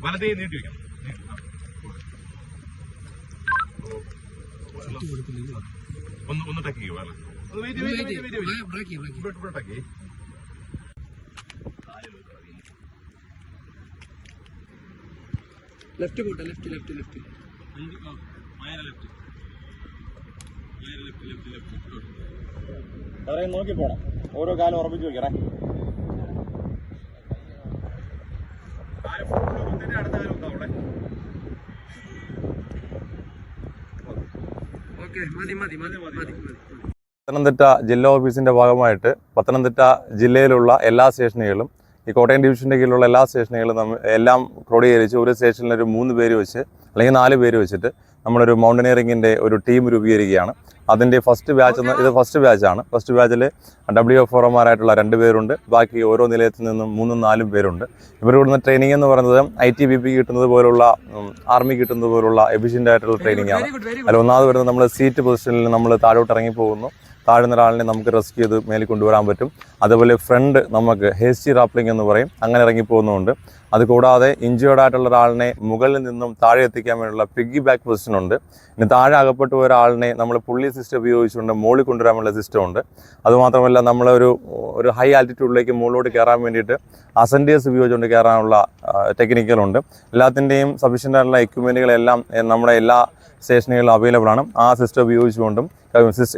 വലതേ നീട്ടി വെക്കണം ഒന്ന് ഒന്ന് ടക്ക് ചെയ്യുക ലെഫ്റ്റ് പോട്ടെ ലെഫ്റ്റ് ലെഫ്റ്റ് ലെഫ്റ്റ് നോക്കി പോണം. ഓരോ കാലം ഉറപ്പിച്ച് വെക്കണേ അടുത്ത കാലം ഉണ്ടോ അവിടെ ഓക്കെ മതി മതി മതി മതി മതി പത്തനംതിട്ട ജില്ലാ ഓഫീസിന്റെ ഭാഗമായിട്ട് പത്തനംതിട്ട ജില്ലയിലുള്ള എല്ലാ സ്റ്റേഷനുകളും ഈ കോട്ടയം ഡിവിഷന്റെ കീഴിലുള്ള എല്ലാ സ്റ്റേഷനുകളും നമ്മൾ എല്ലാം ക്രോഡീകരിച്ച് ഒരു സ്റ്റേഷനിൽ ഒരു മൂന്ന് പേര് വെച്ച് അല്ലെങ്കിൽ നാല് പേര് വെച്ചിട്ട് നമ്മളൊരു മൗണ്ടനിയറിംഗിന്റെ ഒരു ടീം രൂപീകരിക്കുകയാണ്. അതിന്റെ ഫസ്റ്റ് ബാച്ച് ഇത് ഫസ്റ്റ് ബാച്ചാണ് ഫസ്റ്റ് ബാച്ചിൽ ഡബ്ല്യു എഫ് ഒമാരായിട്ടുള്ള രണ്ട് പേരുണ്ട്. ബാക്കി ഓരോ നിലയത്തിൽ നിന്നും മൂന്നും നാലും പേരുണ്ട്. ഇവർ ഇവിടുന്ന് ട്രെയിനിങ് എന്ന് പറയുന്നത് ഐ ടി ബി പി കിട്ടുന്നത് പോലുള്ള ആർമി കിട്ടുന്നത് പോലുള്ള എഫിഷ്യന്റ് ആയിട്ടുള്ള ട്രെയിനിങ് ആണ്. അതിൽ ഒന്നാമത് വരുന്നത് നമ്മൾ സീറ്റ് പൊസിഷനിൽ നമ്മൾ താഴോട്ട് ഇറങ്ങി പോകുന്നു. താഴ്ന്ന ഒരാളിനെ നമുക്ക് റെസ്ക്യൂ ചെയ്ത് മേലിൽ കൊണ്ടുവരാൻ പറ്റും. അതുപോലെ ഫ്രണ്ട് നമുക്ക് ഹേസ്റ്റി റാപ്ലിംഗ് എന്ന് പറയും. അങ്ങനെ ഇറങ്ങി പോകുന്നുണ്ട് അതുകൂടാതെ ഇഞ്ചേർഡ് ആയിട്ടുള്ള ഒരാളിനെ മുകളിൽ നിന്നും താഴെ എത്തിക്കാൻ വേണ്ടിയുള്ള പിഗ്ഗി ബാക്ക് പൊസിഷൻ ഉണ്ട്. ഇനി താഴെ അകപ്പെട്ടു പോയ ഒരാളിനെ നമ്മൾ പുള്ളി സിസ്റ്റം ഉപയോഗിച്ചുകൊണ്ട് മുകളിൽ കൊണ്ടുവരാൻ വേണ്ട സിസ്റ്റം ഉണ്ട്. അതുമാത്രമല്ല നമ്മളൊരു ഒരു ഹൈ ആൾട്ടിറ്റ്യൂഡിലേക്ക് മുകളിലോട്ട് കയറാൻ വേണ്ടിയിട്ട് അസൻഡിയേഴ്സ് ഉപയോഗിച്ചുകൊണ്ട് കയറാനുള്ള ടെക്നിക്കുകളുണ്ട് എല്ലാത്തിന്റെയും സഫീഷ്യന്റ് ആയിട്ടുള്ള എക്യുപ്മെന്റുകളെല്ലാം നമ്മുടെ എല്ലാ സ്റ്റേഷനുകളിലും അവൈലബിൾ ആണ്. ആ സിസ്റ്റം ഉപയോഗിച്ചുകൊണ്ടും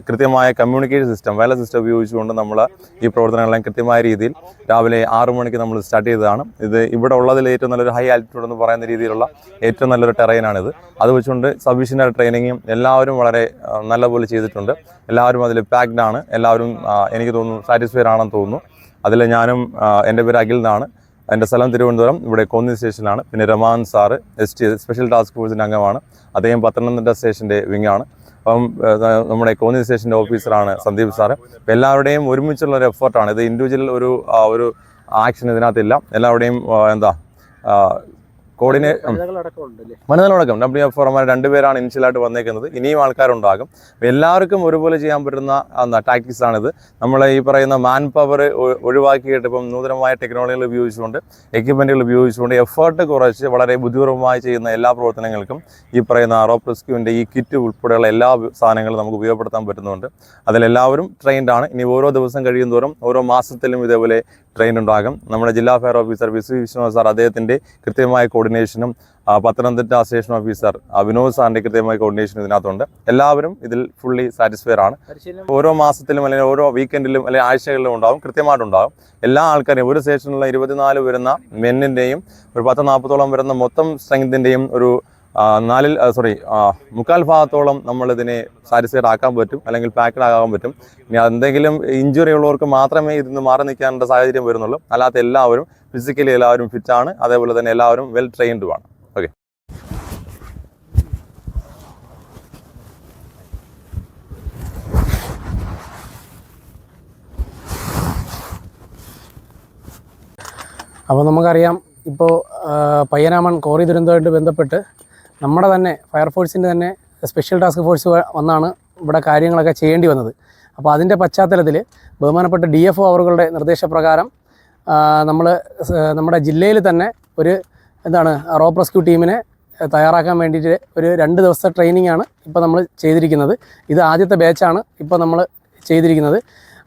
കൃത്യമായ കമ്മ്യൂണിക്കേഷൻ സിസ്റ്റം വേല സിസ്റ്റം ഉപയോഗിച്ചുകൊണ്ട് നമ്മൾ ഈ പ്രവർത്തനങ്ങളെല്ലാം കൃത്യമായ രീതിയിൽ രാവിലെ ആറ് മണിക്ക് നമ്മൾ സ്റ്റാർട്ട് ചെയ്തതാണ്. ഇത് ഇവിടെ ഉള്ളതിൽ ഏറ്റവും നല്ലൊരു ഹൈ ആൽറ്റിറ്റ്യൂഡ് എന്ന് പറയുന്ന രീതിയിലുള്ള ഏറ്റവും നല്ലൊരു ടെറൈനാണിത് അത് വെച്ചുകൊണ്ട് സഫീഷ്യന്റ് ട്രെയിനിങ്ങും എല്ലാവരും വളരെ നല്ലപോലെ ചെയ്തിട്ടുണ്ട്. എല്ലാവരും അതിൽ പാക്ഡ് ആണ്. എല്ലാവരും എനിക്ക് തോന്നുന്നു സാറ്റിസ്ഫൈഡ് ആണെന്ന് തോന്നുന്നു. അതിൽ ഞാനും എന്റെ പേര് അഖിൽ എന്നാണ്. എന്റെ സ്ഥലം തിരുവനന്തപുരം ഇവിടെ കോന്നി സ്റ്റേഷനിലാണ്. പിന്നെ Raman sir S T special task ഫോഴ്സിന്റെ അംഗമാണ്. അദ്ദേഹം പത്തനംതിട്ട സ്റ്റേഷന്റെ വിങ്ങാണ് അപ്പം നമ്മുടെ കോന്നി സ്റ്റേഷന്റെ ഓഫീസറാണ് സന്ദീപ് സാറ്. എല്ലാവരുടെയും ഒരുമിച്ചുള്ള ഒരു എഫേർട്ടാണ് ഇത് ഇൻഡിവിജ്വൽ ഒരു ഒരു ആക്ഷൻ ഇതിനകത്തില്ല. എല്ലാവരുടെയും എന്താ കോർഡിനേ വനിതകളടക്കം ഡബ്ല്യു എഫ് ഫോർമാർ രണ്ടുപേരാണ് ഇനിഷ്യലായിട്ട് വന്നേക്കുന്നത്. ഇനിയും ആൾക്കാരുണ്ടാകും. എല്ലാവർക്കും ഒരുപോലെ ചെയ്യാൻ പറ്റുന്ന എന്താ ടാക്ടിക്സ് ആണിത് നമ്മൾ ഈ പറയുന്ന മാൻ പവർ ഒഴിവാക്കിയിട്ട് ഇപ്പം നൂതനമായ ടെക്നോളജികൾ ഉപയോഗിച്ചുകൊണ്ട് എക്യുപ്മെന്റുകൾ ഉപയോഗിച്ചുകൊണ്ട് എഫേർട്ട് കുറച്ച് വളരെ ബുദ്ധിപൂർവമായി ചെയ്യുന്ന എല്ലാ പ്രവർത്തനങ്ങൾക്കും ഈ പറയുന്ന റോപ്പ് റെസ്ക്യൂവിന്റെ ഈ കിറ്റ് ഉൾപ്പെടെയുള്ള എല്ലാ സാധനങ്ങളും നമുക്ക് ഉപയോഗപ്പെടുത്താൻ പറ്റുന്നുണ്ട്. അതിലെല്ലാവരും ട്രെയിൻഡാണ് ഇനി ഓരോ ദിവസം കഴിയും തോറും ഓരോ മാസത്തിലും ഇതേപോലെ ട്രെയിൻ ഉണ്ടാകും. നമ്മുടെ ജില്ലാ fire officer Visu Vishwanath sir അദ്ദേഹത്തിന്റെ കൃത്യമായ കോർഡിനേഷനും പത്തനംതിട്ട സ്റ്റേഷൻ ഓഫീസർ വിനോദ് സാറിന്റെ കൃത്യമായ കോർഡിനേഷൻ ഇതിനകത്തുണ്ട്. എല്ലാവരും ഇതിൽ ഫുള്ളി സാറ്റിസ്ഫൈഡ് ആണ്. ഓരോ മാസത്തിലും അല്ലെങ്കിൽ ഓരോ വീക്കെൻഡിലും അല്ലെങ്കിൽ ആഴ്ചകളിലും ഉണ്ടാവും കൃത്യമായിട്ടുണ്ടാകും എല്ലാ ആൾക്കാരെയും ഒരു സ്റ്റേഷനിലുള്ള ഇരുപത്തിനാല് വരുന്ന മെന്നിന്റെയും ഒരു പത്ത് നാൽപ്പത്തോളം വരുന്ന മൊത്തം സ്ട്രെങ്തിന്റെയും ഒരു നാലിൽ സോറി മുക്കാൽ ഭാഗത്തോളം നമ്മളിതിനെ സാറ്റിസ്ഫൈഡ് ആക്കാൻ പറ്റും അല്ലെങ്കിൽ പാക്കഡ് ആകാൻ പറ്റും. ഇനി എന്തെങ്കിലും ഇഞ്ചുറി ഉള്ളവർക്ക് മാത്രമേ ഇതിന് മാറി നിൽക്കാനുള്ള സാഹചര്യം വരുന്നുള്ളൂ. അല്ലാത്ത എല്ലാവരും ഫിസിക്കലി എല്ലാവരും ഫിറ്റ് ആണ്. അതേപോലെ തന്നെ എല്ലാവരും വെൽ ട്രെയിൻഡുമാണ് ഓക്കെ അപ്പോൾ നമുക്കറിയാം ഇപ്പോൾ പയ്യനാമൺ കോറി ദുരന്തമായിട്ട് ബന്ധപ്പെട്ട് നമ്മുടെ തന്നെ ഫയർഫോഴ്സിന്റെ തന്നെ സ്പെഷ്യൽ ടാസ്ക് ഫോഴ്സ് വന്നാണ് ഇവിടെ കാര്യങ്ങളൊക്കെ ചെയ്യേണ്ടി വന്നത്. അപ്പോൾ അതിന്റെ പശ്ചാത്തലത്തിൽ ബഹുമാനപ്പെട്ട ഡി എഫ് അവറുകളുടെ നിർദ്ദേശപ്രകാരം നമ്മൾ നമ്മുടെ ജില്ലയിൽ തന്നെ ഒരു എന്താണ് റോപ്പ് റെസ്ക്യൂ ടീമിനെ തയ്യാറാക്കാൻ വേണ്ടിയിട്ട് ഒരു രണ്ട് ദിവസത്തെ ട്രെയിനിങ് ആണ് ഇപ്പോൾ നമ്മൾ ചെയ്തിരിക്കുന്നത്. ഇത് ആദ്യത്തെ ബാച്ചാണ് ഇപ്പോൾ നമ്മൾ ചെയ്തിരിക്കുന്നത്.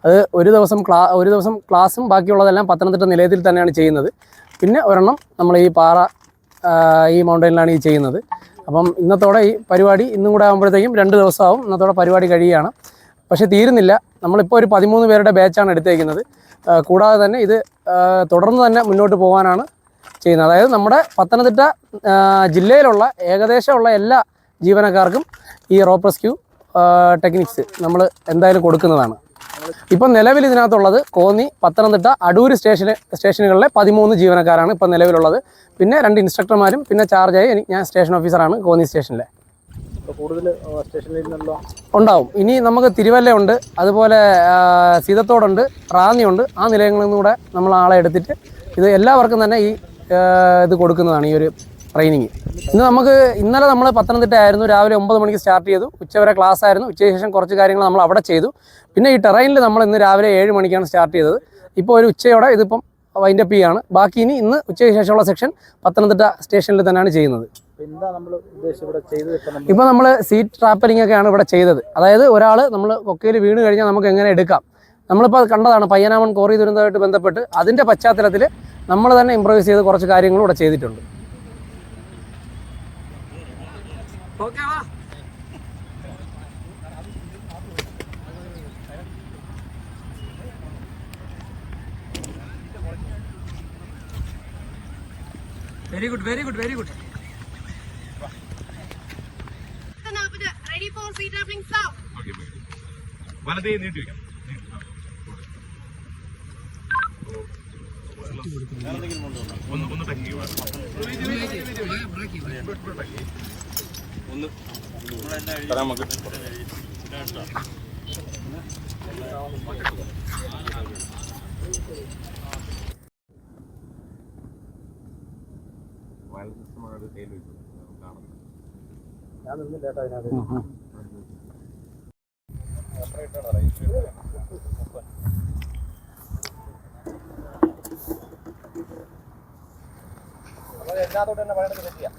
അത് ഒരു ദിവസം ക്ലാ ഒരു ദിവസം ക്ലാസ്സും ബാക്കിയുള്ളതെല്ലാം പത്തനംതിട്ട നിലയത്തിൽ തന്നെയാണ് ചെയ്യുന്നത്. പിന്നെ ഒരെണ്ണം നമ്മൾ ഈ പാറ ഈ മൗണ്ടനിലാണ് ഈ ചെയ്യുന്നത്. അപ്പം ഇന്നത്തോടെ ഈ പരിപാടി ഇന്നും കൂടെ ആകുമ്പോഴത്തേക്കും രണ്ട് ദിവസമാവും. ഇന്നത്തോടെ പരിപാടി കഴിയുകയാണ്. പക്ഷേ തീരുന്നില്ല. നമ്മളിപ്പോൾ ഒരു പതിമൂന്ന് പേരുടെ ബാച്ചാണ് എടുത്തേക്കുന്നത്. കൂടാതെ തന്നെ ഇത് തുടർന്ന് തന്നെ മുന്നോട്ട് പോകാനാണ് ചെയ്യുന്നത്. അതായത് നമ്മുടെ പത്തനംതിട്ട ജില്ലയിലുള്ള ഏകദേശമുള്ള എല്ലാ ജീവനക്കാർക്കും ഈ റോപ്പ് റെസ്ക്യൂ ടെക്നിക്സ് നമ്മൾ എന്തായാലും കൊടുക്കുന്നതാണ്. ഇപ്പം നിലവിൽ ഇതിനകത്തുള്ളത് കോന്നി പത്തനംതിട്ട അടൂര് സ്റ്റേഷന് സ്റ്റേഷനുകളിലെ പതിമൂന്ന് ജീവനക്കാരാണ് ഇപ്പം നിലവിലുള്ളത്. പിന്നെ രണ്ട് ഇൻസ്ട്രക്ടർമാരും പിന്നെ ചാർജായി എനിക്ക് ഞാൻ സ്റ്റേഷൻ ഓഫീസറാണ് കോന്നി സ്റ്റേഷനിലെ കൂടുതൽ സ്റ്റേഷനിൽ നിന്നുള്ള ഉണ്ടാവും. ഇനി നമുക്ക് തിരുവല്ലയുണ്ട് അതുപോലെ സീതത്തോടുണ്ട് റാന്നിയുണ്ട് ആ നിലയങ്ങളിൽ നിന്നൂടെ നമ്മൾ ആളെ എടുത്തിട്ട് ഇത് എല്ലാവർക്കും തന്നെ ഈ ഇത് കൊടുക്കുന്നതാണ് ഈ ഒരു ട്രെയിനിങ് ഇന്ന് നമുക്ക് ഇന്നലെ നമ്മൾ പത്തനംതിട്ട ആയിരുന്നു രാവിലെ ഒമ്പത് മണിക്ക് സ്റ്റാർട്ട് ചെയ്തു. ഉച്ചവരെ ക്ലാസ് ആയിരുന്നു. ഉച്ചയ്ക്ക് ശേഷം കുറച്ച് കാര്യങ്ങൾ നമ്മൾ അവിടെ ചെയ്തു. പിന്നെ ഈ ടെറൈനിൽ നമ്മൾ ഇന്ന് രാവിലെ ഏഴ് മണിക്കാണ് സ്റ്റാർട്ട് ചെയ്തത്. ഇപ്പോൾ ഒരു ഉച്ചയോടെ ഇതിപ്പം വൈൻഡപ്പ് ചെയ്യാണ്. ബാക്കി ഇനി ഇന്ന് ഉച്ചയ്ക്ക് ശേഷമുള്ള സെക്ഷൻ പത്തനംതിട്ട സ്റ്റേഷനിൽ തന്നെയാണ് ചെയ്യുന്നത്. ഇപ്പോൾ നമ്മൾ സീറ്റ് ട്രാപ്പലിംഗ് ഒക്കെയാണ് ഇവിടെ ചെയ്തത്. അതായത് ഒരാൾ നമ്മൾ കൊക്കയിൽ വീണ് കഴിഞ്ഞാൽ നമുക്ക് എങ്ങനെ എടുക്കാം? നമ്മളിപ്പോൾ കണ്ടതാണ് പയ്യനാമൻ കോറി ദുരന്തമായിട്ട് ബന്ധപ്പെട്ട് അതിന്റെ പശ്ചാത്തലത്തിൽ നമ്മൾ തന്നെ ഇമ്പ്രൈസ് ചെയ്ത് കുറച്ച് കാര്യങ്ങളും ഇവിടെ ചെയ്തിട്ടുണ്ട്. ഓക്കെ വാ. Very good very good very good നാൽപ്പത് ready for seat travelling stop okay വലതേ നീട്ടി വെക്കാം. ഒന്ന് ഒന്ന് ടക്ക് ചെയ്യുക ഞാൻ നിന്നില്ല കേട്ടോ അതിനകത്ത് നമ്മൾ എല്ലാത്തോട്ട് തന്നെ പണിയെടുത്ത് പറ്റിയ